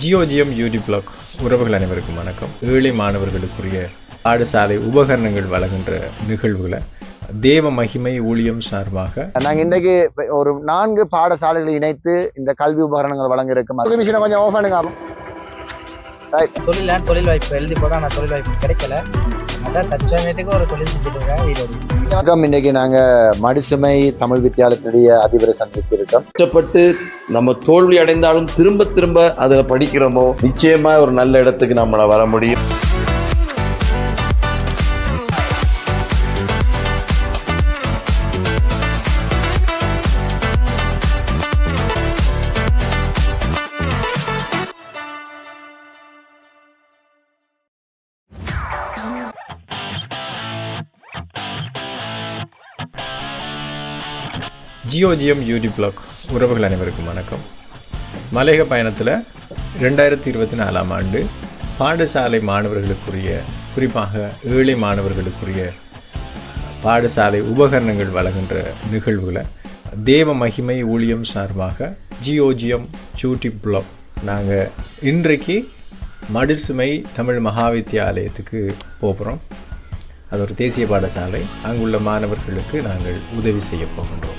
ஜியோஜிஎம் YouTube black உறவுகள் அனைவருக்கும் வணக்கம். ஏழை மாணவர்களுக்குரிய பாடசாலை உபகரணங்கள் வழங்குகின்ற நிகழ்வுகளை தேவ மகிமை ஊழியம் சார்பாக நாங்க இன்றைக்கு ஒரு நான்கு பாடசாலைகளை இணைத்து இந்த கல்வி உபகரணங்கள் வழங்க இருக்கும் கொஞ்சம் ஓஃப் பண்ணுங்க தொழில தொழில் வாய்ப்பு எழுதி போட ஆனால் தொழில் வாய்ப்பு கிடைக்கல. அதான் தற்சமயத்துக்கு ஒரு தொழில் செஞ்சுட்டு இருக்கேன் ஈரோடு வணக்கம். இன்னைக்கு நாங்க மடிசுமை தமிழ் வித்தியாலயத்தினுடைய அதிபரை சந்தித்து இருக்கோம் கஷ்டப்பட்டு நம்ம தோல்வி அடைந்தாலும் திரும்ப திரும்ப அதை படிக்கிறோமோ நிச்சயமா ஒரு நல்ல இடத்துக்கு நம்மள வர முடியும். ஜியோஜிஎம் யூடி பிளாக் உறவுகள் அனைவருக்கும் வணக்கம். மலையக பயணத்தில் ரெண்டாயிரத்தி இருபத்தி நாலாம் ஆண்டு பாடசாலை மாணவர்களுக்குரிய குறிப்பாக ஏழை மாணவர்களுக்குரிய பாடசாலை உபகரணங்கள் வழங்குகின்ற நிகழ்வுகளை தேவ மகிமை ஊழியம் சார்பாக ஜியோஜிஎம் ஜூட்டி பிளாக் நாங்கள் இன்றைக்கு மடிசுமை தமிழ் மகாவித்தியாலயத்துக்கு போகிறோம். அது ஒரு தேசிய பாடசாலை. அங்குள்ள மாணவர்களுக்கு நாங்கள் உதவி செய்ய போகின்றோம்.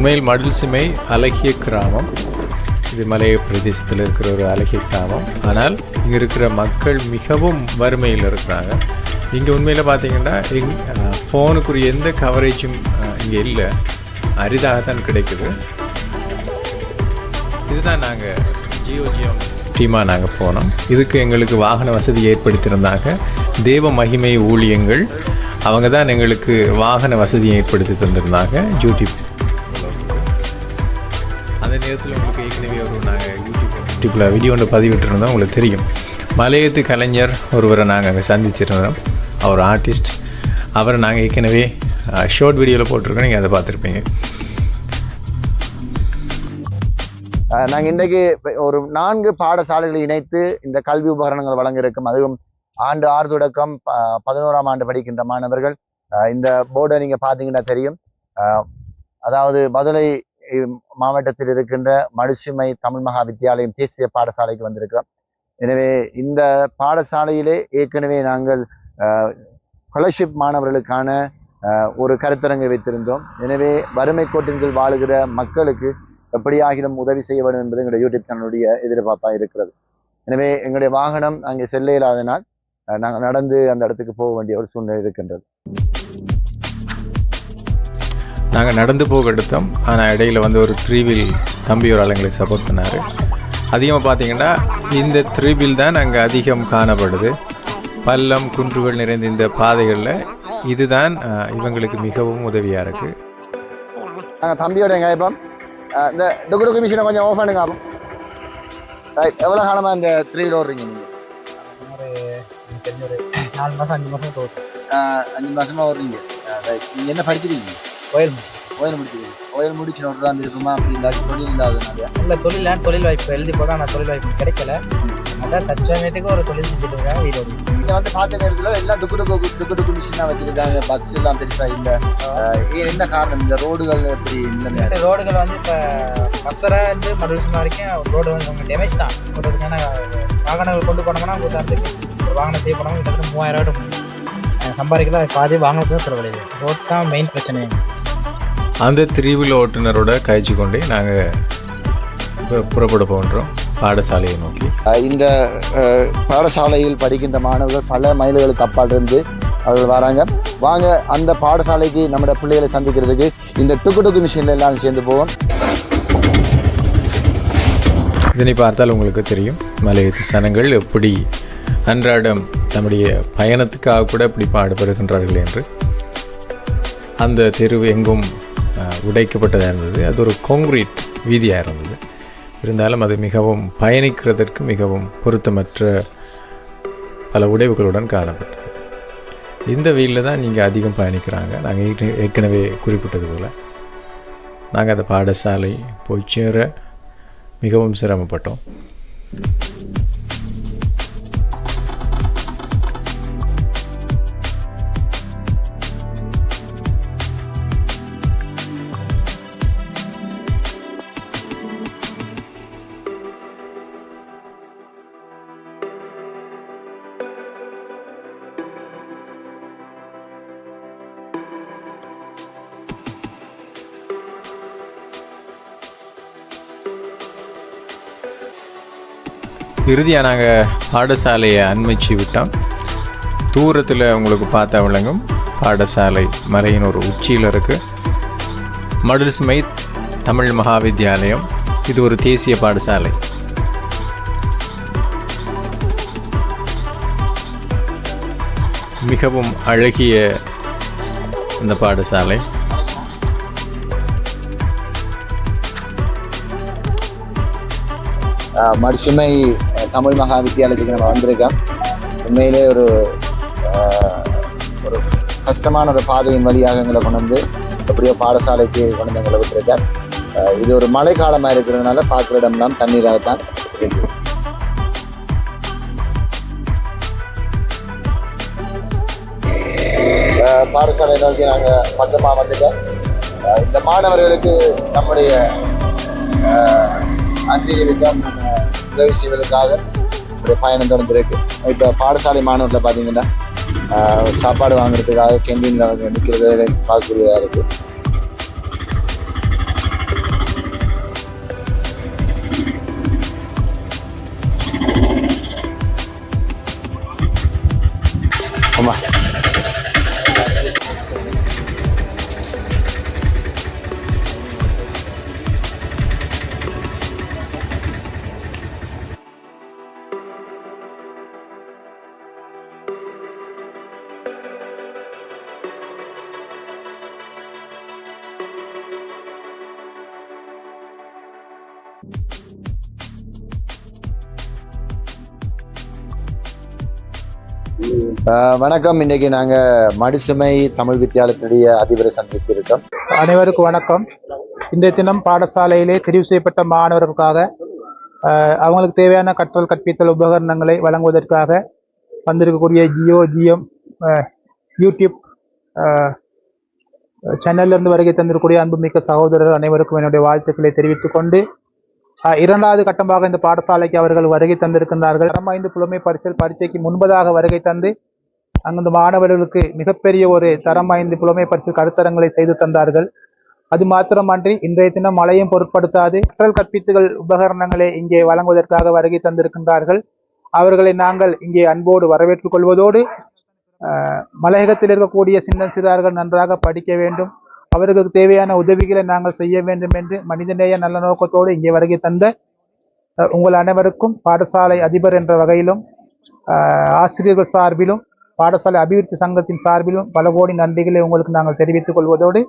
உண்மையில் மடில்சிமை அழகிய கிராமம். இது மலைய பிரதேசத்தில் இருக்கிற ஒரு அழகிய கிராமம். ஆனால் இங்கே இருக்கிற மக்கள் மிகவும் வறுமையில் இருக்கிறாங்க. இங்கே உண்மையில் பார்த்தீங்கன்னா எங் ஃபோனுக்குரிய எந்த கவரேஜும் இங்கே இல்லை. அரிதாக தான் கிடைக்குது. இதுதான் நாங்கள் ஜியோ ஜியோ டீமாக நாங்கள் போனோம். இதுக்கு எங்களுக்கு வாகன வசதி ஏற்படுத்தியிருந்தாங்க. தேவ மகிமை ஊழியங்கள் அவங்க தான் எங்களுக்கு வாகன வசதியை ஏற்படுத்தி தந்திருந்தாங்க. ஜூட்டி மலையத்தில் உங்களுக்கு ஏற்கனவே ஒரு நாங்கள் யூடியூப் யூடியூப்பில் வீடியோ ஒன்று பதிவிட்டுருந்தோம். உங்களுக்கு தெரியும். மலையத்து கலைஞர் ஒருவரை நாங்கள் அங்கே சந்திச்சிருந்தோம். அவர் ஆர்டிஸ்ட் அவரை நாங்கள் ஏற்கனவே ஷார்ட் வீடியோவில் போட்டிருக்கோம். நீங்கள் அதை பார்த்துருப்பீங்க. அஹ் இன்றைக்கு ஒரு நான்கு பாடசாலைகளை இணைத்து இந்த கல்வி உபகரணங்கள் வழங்க இருக்கும் அதுவும் ஆண்டு ஆறு தொடக்கம் ப- பதினோராம் ஆண்டு படிக்கின்ற மாணவர்கள் அஹ் இந்த போர்டை நீங்க பார்த்தீங்கன்னா தெரியும். அதாவது மதுரை மாவட்டத்தில் இருக்கின்ற மடுசுமை தமிழ் மகா வித்தியாலயம் தேசிய பாடசாலைக்கு வந்திருக்கிறோம். எனவே இந்த பாடசாலையிலே ஏற்கனவே நாங்கள் ஸ்காலர்ஷிப் மாணவர்களுக்கான ஒரு கருத்தரங்கை வைத்திருந்தோம். எனவே வறுமை கோட்டின் கீழ் வாழுகிற மக்களுக்கு எப்படியாகிலும் உதவி செய்ய வேண்டும் என்பது எங்களுடைய யூடியூப் சேனலுடைய எதிர்பார்ப்பாக இருக்கிறது. எனவே எங்களுடைய வாகனம் அங்கே செல்ல இல்லாதனால் நாங்கள் நடந்து அந்த இடத்துக்கு போக வேண்டிய ஒரு சூழ்நிலை இருக்கின்றது. நாங்கள் நடந்து போக எடுத்தோம். ஆனால் இடையில வந்து ஒரு த்ரீ வீல் தம்பி ஒரு ஆள் எங்களுக்கு சப்போர்ட் பண்ணார். அதிகமாக பார்த்தீங்கன்னா இந்த த்ரீ வீல் தான் அங்கே அதிகம் காணப்படுது. பள்ளம் குன்றுகள் நிறைந்த இந்த பாதைகளில் இதுதான் இவங்களுக்கு மிகவும் உதவியாக இருக்குது நாங்கள் தம்பியோட எங்க இப்போ இந்த டுக்கு டுக்கு மிஷினை கொஞ்சம் ஓஃப் பண்ணுங்க ஆகும் ரைட் எவ்வளோ காலமாக இந்த த்ரீ ஓடுறீங்க நீங்கள் நாலு மாதம் அஞ்சு மாதம் அஞ்சு மாசமா ஓடுறீங்க. ரைட் நீங்கள் என்ன படிக்கிறீங்க? கோயில் முடிச்சு. ஓயில் முடிக்கிறீங்க ஓயில் முடிச்சு நோட்டு தான் இருக்குமா? அப்படி இல்லாட்டி தொழில் இல்லாதனால இல்லை தொழில தொழில் வாய்ப்பு எழுதி போட ஆனால் தொழில் வாய்ப்பு கிடைக்கல. அதான் தற்சமயத்துக்கு ஒரு தொழில் செஞ்சுட்டு இருக்கேன். ஈரோடு இங்க வந்து பார்த்த நேரத்தில் எல்லாம் டுக்கு டுக்கு டுக்கு டுக்கு மிஷின் தான் வச்சிருக்காங்க. பஸ் எல்லாம் பெருசா இல்லை. என்ன காரணம்? இந்த ரோடுகள் எப்படி இல்லை ரோடுகள் வந்து இப்போ கசரை வந்து மறுபடியும் வரைக்கும் ரோடு வந்து டேமேஜ் தான். ஏன்னா வாகனங்கள் கொண்டு போனோம்னா உதாரணத்துக்கு ஒரு வாகனம் செய்ய போனோம்னா கிட்டத்தட்ட மூவாயிரம் ரூபாய் சம்பாதிக்கலாம் பாதி வாகனத்துக்கு தான் செலவழியுது. ரோட் தான் மெயின் பிரச்சனை. அந்த த்ரீ வீல் ஓட்டுநரோட கழிச்சு கொண்டே நாங்கள் புறப்பட போகின்றோம். பாடசாலையை நோக்கி. இந்த பாடசாலையில் படிக்கின்ற மாணவர்கள் பல மைல்களுக்கு அப்பால் இருந்து அவர்கள் வராங்க. வாங்க அந்த பாடசாலைக்கு நம்முடைய பிள்ளைகளை சந்திக்கிறதுக்கு இந்த டுக்கு டுக்கு மிஷின்ல எல்லாம் சேர்ந்து போவோம். இதனை பார்த்தால் உங்களுக்கு தெரியும் மலையத்து சனங்கள் எப்படி அன்றாடம் நம்முடைய பயணத்துக்காக கூட இப்படி பாடுபடுகின்றார்கள் என்று. அந்த தெருவு எங்கும் உடைக்கப்பட்டதாக இருந்தது அது ஒரு கான்கிரீட் வீதியாக இருந்தது இருந்தாலும் அது மிகவும் பயணிக்கிறதற்கு மிகவும் பொருத்தமற்ற பல உடைவுகளுடன் காணப்பட்டது. இந்த வெயிலில் தான் நீங்கள் அதிகம் பயணிக்கிறாங்க. நாங்கள் ஏற்கனவே குறிப்பிட்டது போல். நாங்கள் அந்த பாடசாலை போய் சேர மிகவும் சிரமப்பட்டோம். இறுதியாக நாங்கள் பாடசாலையை அண்மிச்சு விட்டோம். தூரத்தில் உங்களுக்கு பார்த்தா விளங்கும். பாடசாலை மலையின் ஒரு உச்சியில் இருக்குது மடுல்ஸ்மை தமிழ் மகாவித்யாலயம். இது ஒரு தேசிய பாடசாலை. மிகவும் அழகிய இந்த பாடசாலை. ஆஹ் மறுசுமை தமிழ் மகா வித்தியாலயத்துக்கு நம்ம வந்திருக்கோம். உண்மையிலே ஒரு ஒரு கஷ்டமான ஒரு பாதையின் வழியாக எங்களை கொண்டு வந்து எப்படியோ பாடசாலைக்கு கொண்டு வந்து எங்களை விட்டுருக்கார். இது ஒரு மழை காலமாக இருக்கிறதுனால பார்க்குற இடம்லாம் தண்ணீராகத்தான் இருக்கு பாடசாலை நோக்கி நாங்கள் பக்கமாக வந்துட்டோம். இந்த மாணவர்களுக்கு நம்முடைய ஆஹ், அன்பிகளுக்கும் உதவி செய்வதற்காக ஒரு பயணம் தொடர்ந்துருக்கு. இப்போ பாடசாலை மாணவர்களை பார்த்தீங்கன்னா சாப்பாடு வாங்குறதுக்காக கேண்டீனில் அவங்க நிற்கிறது பார்க்கக்கூடியதாக இருக்குது வணக்கம். இன்னைக்கு நாங்கள் மடிசுமை தமிழ் வித்தியாலயத்துடைய அதிபரை சந்தித்திருக்கோம். அனைவருக்கும் வணக்கம். இன்றைய தினம் பாடசாலையிலே தெரிவு செய்யப்பட்ட மாணவர்களுக்காக அவங்களுக்கு தேவையான கற்றல் கற்பித்தல் உபகரணங்களை வழங்குவதற்காக வந்திருக்கக்கூடிய ஜியோ ஜிஎம் யூடியூப் அஹ், இருந்து வருகை தந்திருக்கக்கூடிய அன்புமிக்க சகோதரர் அனைவருக்கும் என்னுடைய வாழ்த்துக்களை தெரிவித்துக் கொண்டு இரண்டாவது கட்டமாக இந்த பாடசாலைக்கு அவர்கள் வருகை தந்திருக்கின்றார்கள். தரம் ஐந்து புலமை பரிசல் பரீட்சைக்கு முன்பதாக வருகை தந்து அங்கு மாணவர்களுக்கு மிகப்பெரிய ஒரு தரம் ஐந்து புலமை பற்றி கருத்தரங்களை செய்து தந்தார்கள். அது மாத்திரமன்றி இன்றைய தினம் மழையும் பொருட்படுத்தாது கற்றல் கற்பித்துகள் உபகரணங்களை இங்கே வழங்குவதற்காக வருகை தந்திருக்கின்றார்கள். அவர்களை நாங்கள் இங்கே அன்போடு வரவேற்றுக் கொள்வதோடு மலையகத்தில் இருக்கக்கூடிய சின்ன சிறார்கள் நன்றாக படிக்க வேண்டும். அவர்களுக்கு தேவையான உதவிகளை நாங்கள் செய்ய வேண்டும் என்று மனிதநேய நல்ல நோக்கத்தோடு இங்கே வருகை தந்த உங்கள் அனைவருக்கும் பாடசாலை அதிபர் என்ற வகையிலும் ஆசிரியர்கள் சார்பிலும் பாடசாலை அபிவிருத்தி சங்கத்தின் சார்பிலும் பல கோடி நன்றிகளை உங்களுக்கு நாங்கள் தெரிவித்துக் கொள்வதோடு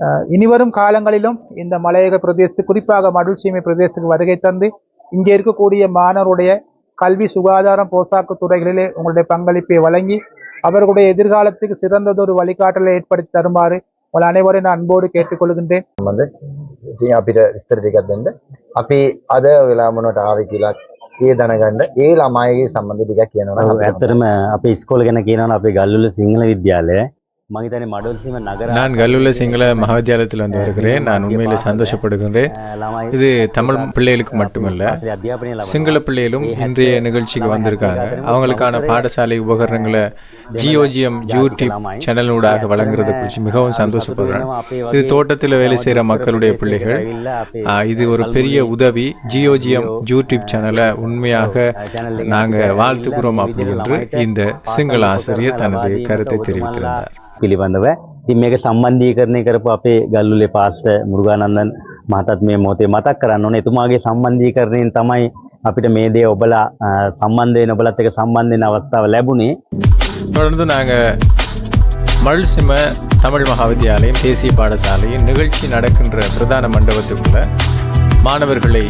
அஹ், இனிவரும் காலங்களிலும் இந்த மலையக பிரதேசத்து குறிப்பாக மடுள்சீமை பிரதேசத்துக்கு வருகை தந்து இங்கே இருக்கக்கூடிய மாணவருடைய கல்வி சுகாதாரம் போசாக்கு துறைகளிலே உங்களுடைய பங்களிப்பை வழங்கி அவர்களுடைய எதிர்காலத்துக்கு சிறந்ததொரு வழிகாட்டலை ஏற்படுத்தி தருமாறு உங்கள் அனைவரையும் நான் அன்போடு கேட்டுக்கொள்கின்றேன் ඉතින් අපිට විස්තර ටිකක් දෙන්න. අපි අද වෙලා මොනවට ආවේ කියලා ඒ දැනගන්න ඒ ළමයිගේ සම්බන්ධ ටිකක් කියනවා ඇත්තටම අපේ ඉස්කෝල ගැන කියනවනම් අපේ ගල්වල සිංහල විද්‍යාලය நான் கல்லூல சிங்கள மகாவித்தியாலயத்தில் வந்து வருகிறேன். நான் உண்மையிலே சந்தோஷப்படுகிறேன் இது தமிழ் பிள்ளைகளுக்கு மட்டுமல்ல சிங்கள பிள்ளைகளும் இன்றைய நிகழ்ச்சிக்கு வந்திருக்காங்க. அவங்களுக்கான பாடசாலை உபகரணங்களை ஜியோஜிஎம் யூடியூப் சேனலூடாக வழங்குறது குறித்து மிகவும் சந்தோஷப்படுறேன். இது தோட்டத்தில் வேலை செய்கிற மக்களுடைய பிள்ளைகள். இது ஒரு பெரிய உதவி. ஜியோஜிஎம் யூடியூப் சேனலை உண்மையாக நாங்கள் வாழ்த்துக்கிறோம் அப்படி என்று இந்த சிங்கள ஆசிரியர் தனது கருத்தை தெரிவித்திருந்தார். පිළිබඳව ඉතින් මේක සම්බන්ධීකරණය කරපු අපේ ගල්ලුලේ පාස්ට මුරුගානන්දන් මහතත් මේ මොහොතේ මතක් කරන්න ඕනේ එතුමාගේ සම්බන්ධීකරණයෙන් තමයි අපිට මේ දේ ඔබලා අ, සම්බන්ධ වෙන ඔබලත් එක්ක සම්බන්ධ වෙන අවස්ථාව ලැබුණේ தொடர்ந்து நாங்கள் மல்சிம தமிழ் மகாவித்தியாலயம் தேசிய பாடசாலையின் நிகழ்ச்சி நடக்கின்ற பிரதான மண்டபத்துக்குள்ள மாணவர்களை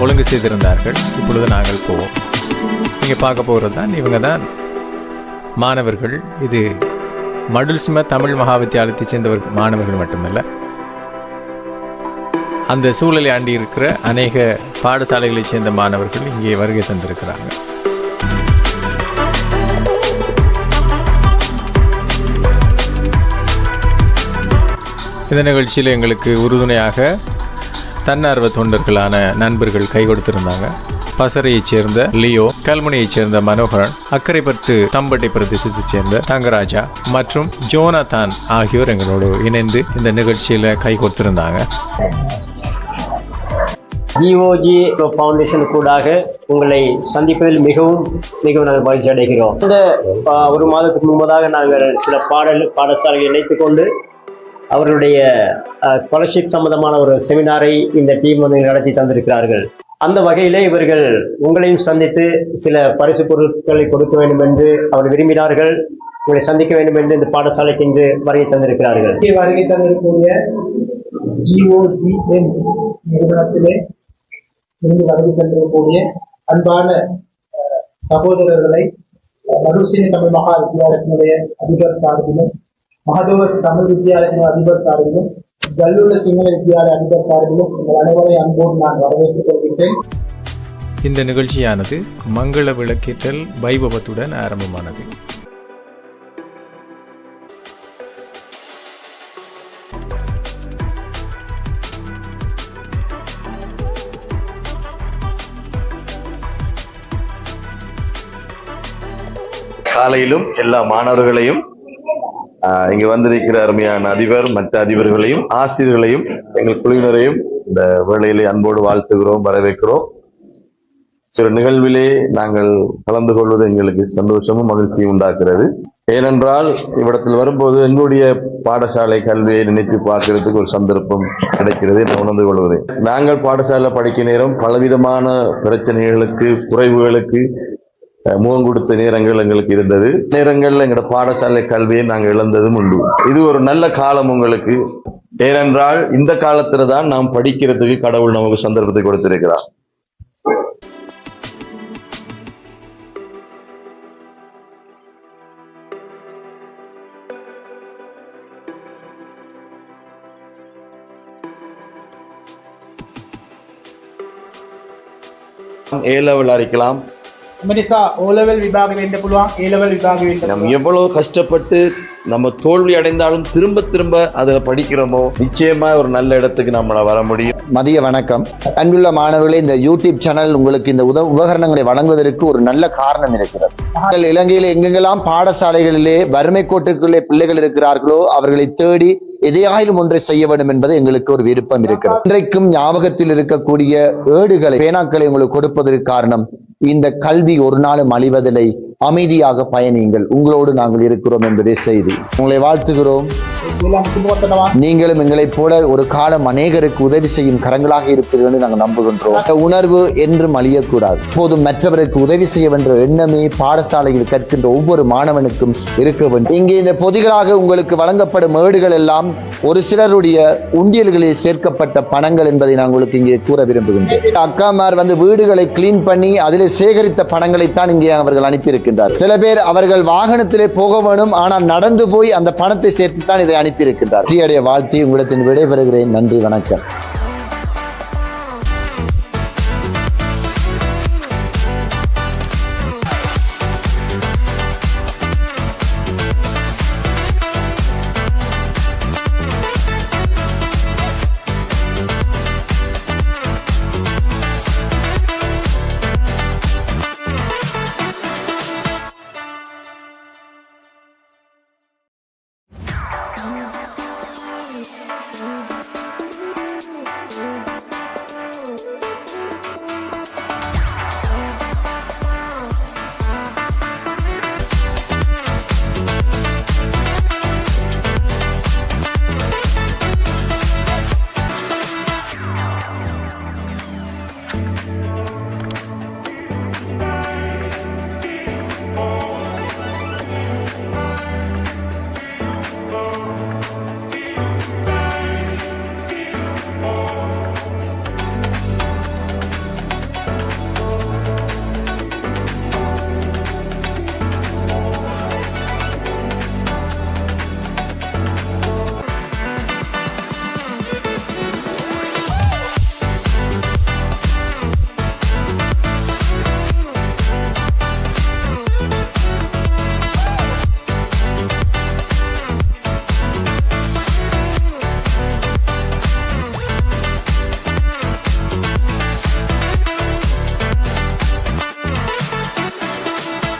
ஒழுங்கு செய்திருந்தார்கள் இப்பொழுது நாங்கள் போவோம் நீங்கள் பார்க்க போகிறது தான் இவங்க தான் மாணவர்கள் இது மடுல்சிம தமிழ் மகாவித்தியாலயத்தைச் சேர்ந்தவர் மாணவர்கள் மட்டுமல்ல அந்த சூழலை ஆண்டி இருக்கிற அநேக பாடசாலைகளைச் சேர்ந்த மாணவர்கள் இங்கே வருகை தந்திருக்கிறாங்க. இந்த நிகழ்ச்சியில் எங்களுக்கு உறுதுணையாக தன்னார்வ தொண்டர்களான நண்பர்கள் கை கொடுத்திருந்தாங்க. பசறையைச் சேர்ந்த லியோ கல்முனையைச் சேர்ந்த மனோகரன் அக்கரைப்பட்டு தம்பட்டை பிரதேசத்தைச் சேர்ந்த தங்கராஜா மற்றும் ஜோனாதான் ஆகியோர் எங்களோடு இணைந்து இந்த நிகழ்ச்சியில் கை கொடுத்திருந்தாங்க ஜிஓஜி ஃபவுண்டேஷன் கூடாக உங்களை சந்திப்பதில் மிகவும் மிகவும் நாங்கள் மகிழ்ச்சி அடைகிறோம். இந்த ஒரு மாதத்துக்கு முன்பதாக நாங்கள் சில பாடல் பாடசாலைகளை இணைத்து கொண்டு அவர்களுடைய ஸ்காலர்ஷிப் சம்பந்தமான ஒரு செமினாரை இந்த டீம் வந்து நடத்தி தந்திருக்கிறார்கள். அந்த வகையிலே இவர்கள் உங்களையும் சந்தித்து சில பரிசு பொருட்களை கொடுக்க வேண்டும் என்று அவர் விரும்பினார்கள். உங்களை சந்திக்க வேண்டும் என்று இந்த பாடசாலைக்கு இன்று வருகை தந்திருக்கிறார்கள். வருகை தந்திருக்கக்கூடிய ஜிஓஜிஎம் நிறுவனத்திலே இருந்து வருகை தந்திருக்கக்கூடிய அன்பான சகோதரர்களை அஹ், மருசினி தமிழ் மகா வித்தியாலயத்தினுடைய அதிபர் சார்பிலும் மகதூர் தமிழ் வித்தியாலயத்தின் அதிபர் சார்பிலும் கல்லூர சிங்கள வித்தியாலய அதிபர் சார்பிலும் உங்கள் அனைவரையும் அன்போடு நான் வரவேற்றுக் கொள்கின்றேன். இந்த நிகழ்ச்சியானது மங்கள விளக்கேற்றல் வைபவத்துடன் ஆரம்பமானது. காலையிலும் எல்லா மாணவர்களையும் இங்கு வந்திருக்கிற அருமையான அதிபர் மற்ற அதிபர்களையும் ஆசிரியர்களையும் எங்கள் குழுவினரையும் இந்த வேளையிலே அன்போடு வாழ்த்துகிறோம் வரவேற்கிறோம். சில நிகழ்விலே நாங்கள் கலந்து கொள்வது எங்களுக்கு சந்தோஷமும் மகிழ்ச்சியும் உண்டாக்குறது ஏனென்றால் இவ்விடத்தில் வரும்போது எங்களுடைய பாடசாலை கல்வியை நினைத்து பார்க்கறதுக்கு ஒரு சந்தர்ப்பம் கிடைக்கிறது நான் உணர்ந்து கொள்வது நாங்கள் பாடசாலை படிக்க நேரம் பலவிதமான பிரச்சனைகளுக்கு குறைவுகளுக்கு முகம் கொடுத்த நேரங்கள் எங்களுக்கு இருந்தது. நேரங்கள்ல எங்களோட பாடசாலை கல்வியை நாங்கள் இழந்ததும் உண்டு. இது ஒரு நல்ல காலம் உங்களுக்கு. ஏனென்றால் இந்த காலத்துல தான் நாம் படிக்கிறதுக்கு கடவுள் நமக்கு சந்தர்ப்பத்தை கொடுத்திருக்கிறார். ஏ லெவல் அறிக்கலாம் මිනිසා ඕලවල් විභාග වෙන්න පුළුවන් ඒලවල් විභාග වෙන්න நம்ம எவ்வளவு கஷ்டப்பட்டு நம்ம தோல்வி அடைந்தாலும் திரும்ப திரும்ப அதை படிக்கிறோமோ நிச்சயமா ஒரு நல்ல இடத்துக்கு நம்மள வர முடியும் மதிய வணக்கம் அன்புள்ள மாணவர்களே இந்த யூடியூப் சேனல் உங்களுக்கு இந்த உத உபகரணங்களை வழங்குவதற்கு ஒரு நல்ல காரணம் இருக்கிறது நாங்கள் இலங்கையில் எங்கெங்கெல்லாம் பாடசாலைகளிலே வறுமை கோட்டுக்குள்ளே பிள்ளைகள் இருக்கிறார்களோ அவர்களை தேடி எதையாயிலும் ஒன்றை செய்ய வேண்டும் என்பது எங்களுக்கு ஒரு விருப்பம் இருக்கிறது இன்றைக்கும் ஞாபகத்தில் இருக்கக்கூடிய ஏடுகளை பேனாக்களை உங்களுக்கு கொடுப்பதற்கு காரணம் இந்த கல்வி ஒரு நாளும் அழிவதில்லை. அமைதியாக பயணியுங்கள். உங்களோடு நாங்கள் இருக்கிறோம் என்பதே செய்தி. உங்களை வாழ்த்துகிறோம். நீங்களும் எங்களைப் போல ஒரு காலம் அநேகருக்கு உதவி செய்யும் கரங்களாக இருப்பீர்கள் என்று நாங்கள் நம்புகின்றோம். அந்த உணர்வு என்றும் அழியக்கூடாது. போதும் மற்றவருக்கு உதவி செய்ய வேண்டும் எண்ணமே பாடசாலையில் கற்கின்ற ஒவ்வொரு மாணவனுக்கும் இருக்க வேண்டும். இங்கே இந்த பொதிகளாக உங்களுக்கு வழங்கப்படும் ஏடுகள் எல்லாம் ஒரு சிலருடைய உண்டியல்களில் சேர்க்கப்பட்ட பணங்கள் என்பதை நான் உங்களுக்கு இங்கே கூற விரும்புகின்றேன். அக்காமார் வந்து வீடுகளை கிளீன் பண்ணி அதிலே சேகரித்த பணங்களைத்தான் இங்கே அவர்கள் அனுப்பியிருக்கிறார் அனுப்பியிருக்கின்றார் சில பேர் அவர்கள் வாகனத்திலே போக வேணும் ஆனால் நடந்து போய் அந்த பணத்தை சேர்த்து தான் இதை அனுப்பியிருக்கின்றார் வாழ்த்தி உங்களிடத்தில் விடைபெறுகிறேன். நன்றி வணக்கம்.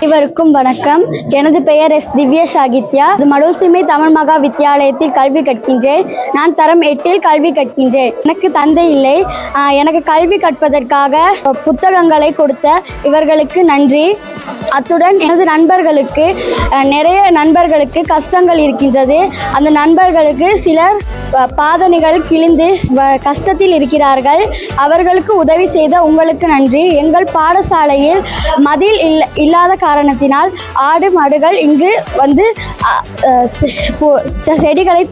அனைவருக்கும் வணக்கம். எனது பெயர் எஸ். திவ்ய சாகித்யா. மடுசிமை தமிழ் மகா வித்தியாலயத்தில் கல்வி கற்கின்றேன். நான் தரம் எட்டில் கல்வி கற்கின்றேன். எனக்கு தந்தை இல்லை. எனக்கு கல்வி கற்பதற்காக புத்தகங்களை கொடுத்த இவர்களுக்கு நன்றி. அத்துடன் எனது நண்பர்களுக்கு நிறைய நண்பர்களுக்கு கஷ்டங்கள் இருக்கின்றது. அந்த நண்பர்களுக்கு சிலர் பாதனைகள் கிழிந்து கஷ்டத்தில் இருக்கிறார்கள். அவர்களுக்கு உதவி செய்த உங்களுக்கு நன்றி. எங்கள் பாடசாலையில் மதில் இல்ல இல்லாத காரணத்தினால் ஆடு மாடுகள் இங்கு வந்து செடிகளை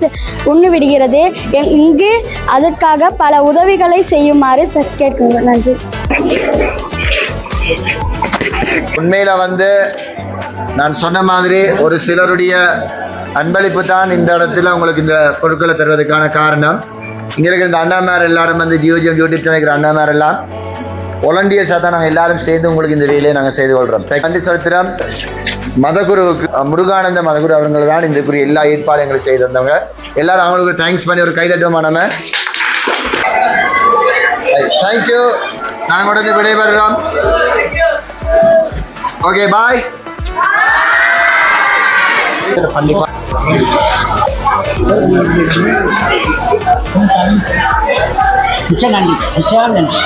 உண்ணு விடுகிறது இங்கு அதற்காக பல உதவிகளை செய்யுமாறு த- நன்றி. உண்மையில வந்து நான் சொன்ன மாதிரி ஒரு சிலருடைய அன்பளிப்பு தான் இந்த இடத்துல உங்களுக்கு இந்த பொருட்களை தருவதற்கான காரணம். இங்க இருக்கிற இந்த அண்ணாமார் எல்லாரும் வந்து ஜியோஜியம் யூடியூப் நினைக்கிற அண்ணாமார் எல்லாம் ஒலண்டியஸாக தான் நாங்கள் எல்லாரும் சேர்ந்து உங்களுக்கு இந்த வேலையை நாங்கள் செய்து கொள்கிறோம் நன்றி சரித்திரம் மதகுருவுக்கு முருகானந்த மதகுரு அவர்கள் தான் இதுக்குரிய எல்லா ஏற்பாடும் எங்களுக்கு செய்து வந்தவங்க. எல்லாரும் அவங்களுக்கு தேங்க்ஸ் பண்ணி ஒரு கைதட்டுவோமா நம்ம? தேங்க்யூ நாங்கள் உடனே விடைபெறுகிறோம் ஓகே பாய் மிச்ச நன்றி மிச்ச நன்றி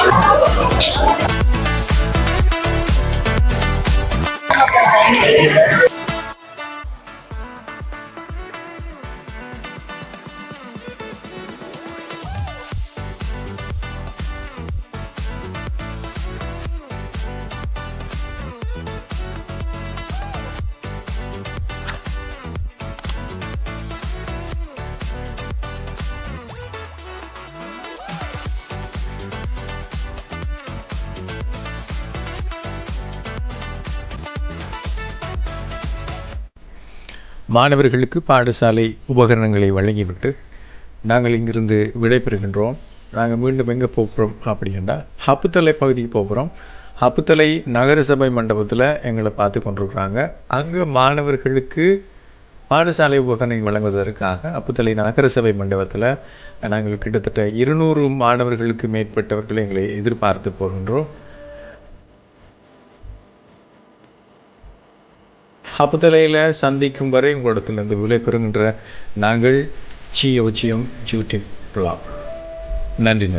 மாணவர்களுக்கு பாடசாலை உபகரணங்களை வழங்கிவிட்டு நாங்கள் இங்கிருந்து விடைபெறுகின்றோம். நாங்கள் மீண்டும் எங்கே போகிறோம் அப்படின்னா ஹப்புத்தலை பகுதிக்கு போகிறோம். ஹப்புத்தலை நகரசபை மண்டபத்தில் எங்களை பார்த்து கொண்டிருக்கிறாங்க. அங்கே மாணவர்களுக்கு பாடசாலை உபகரணங்கள் வழங்குவதற்காக அப்புத்தலை நகரசபை மண்டபத்தில் நாங்கள் கிட்டத்தட்ட இருநூறு மாணவர்களுக்கு மேற்பட்டவர்கள் எங்களை எதிர்பார்த்து போகின்றோம். அப்பத்தலையில் சந்திக்கும் வரை உங்களிடத்திலிருந்து விலை பெறுகின்ற நாங்கள் சி ஜூட்டி பிளாப் நன்றி